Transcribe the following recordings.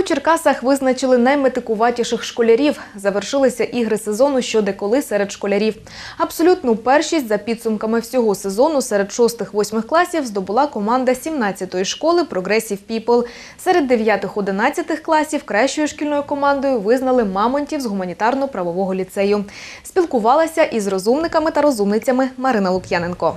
У Черкасах визначили найметикуватіших школярів. Завершилися ігри сезону щодеколи серед школярів. Абсолютну першість за підсумками всього сезону серед 6-8 класів здобула команда 17-ї школи Progressive People. Серед 9-11 класів кращою шкільною командою визнали мамонтів з гуманітарно-правового ліцею. Спілкувалася із розумниками та розумницями Марина Лук'яненко.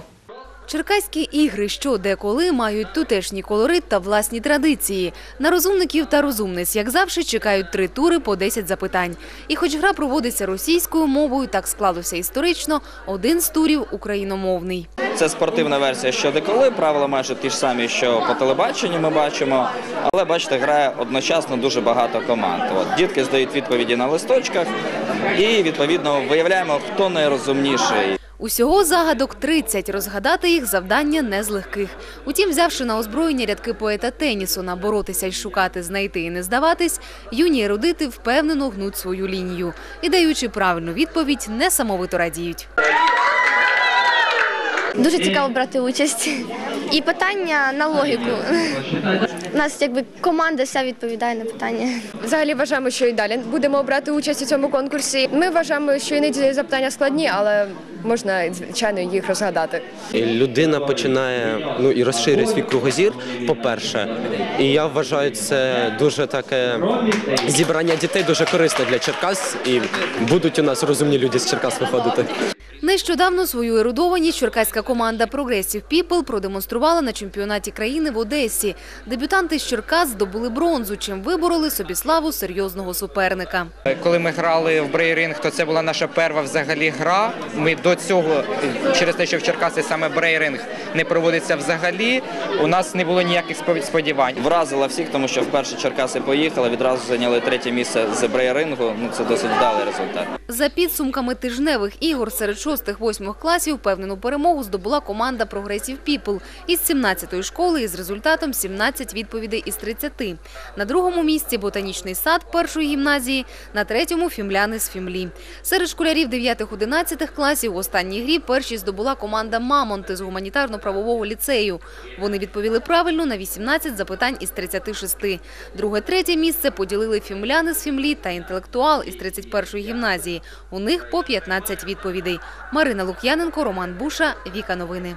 Черкаські ігри що де коли мають тутешній колорит та власні традиції. На розумників та розумниць, як завжди, чекають три тури по 10 запитань. І хоч гра проводиться російською мовою, так склалося історично, один з турів україномовний. Це спортивна версія щодеколи. Правила майже ті ж самі, що по телебаченню ми бачимо. Але бачите, грає одночасно дуже багато команд. От дітки здають відповіді на листочках, і відповідно виявляємо, хто найрозумніший. Усього загадок 30. Розгадати їх завдання не з легких. Утім, взявши на озброєння рядки поета тенісу на боротися й шукати, знайти і не здаватись, юні ерудити впевнено гнуть свою лінію і, даючи правильну відповідь, несамовито радіють. Дуже цікаво брати участь. І питання на логіку. У нас якби команда вся відповідає на питання. Взагалі вважаємо, що і далі будемо брати участь у цьому конкурсі. Ми вважаємо, що іноді запитання складні, але можна звичайно їх розгадати. Людина починає ну і розширює свій кругозір, по-перше. І я вважаю, це дуже таке зібрання дітей дуже корисне для Черкас. І будуть у нас розумні люди з Черкас виходити. Нещодавно свою ерудованість черкаська команда Progressive People продемонструвала на чемпіонаті країни в Одесі. Дебютанти з Черкас здобули бронзу, чим вибороли собі славу серйозного суперника. Коли ми грали в брейринг, то це була наша перша взагалі гра. Ми до цього, через те, що в Черкасі саме брейринг не проводиться взагалі, у нас не було ніяких спо- сподівань. Вразила всіх, тому що вперше Черкаси поїхали, відразу зайняли третє місце з брейрингу. Ну це досить вдалий результат. За підсумками тижневих ігор серед 6-8 класів впевнену перемогу здобула команда Progressive People із 17-ї школи із результатом 17 відповідей із 30. На другому місці ботанічний сад першої гімназії, на третьому фімляни з Фімлі. Серед школярів 9-11 класів в останній грі перші здобула команда Мамонти з гуманітарно-правового ліцею. Вони відповіли правильно на 18 запитань із 36. Друге-третє місце поділили фімляни з Фімлі та інтелектуал із 31-ї гімназії. У них по 15 відповідей. Марина Лук'яненко, Роман Буша, Віка Новини.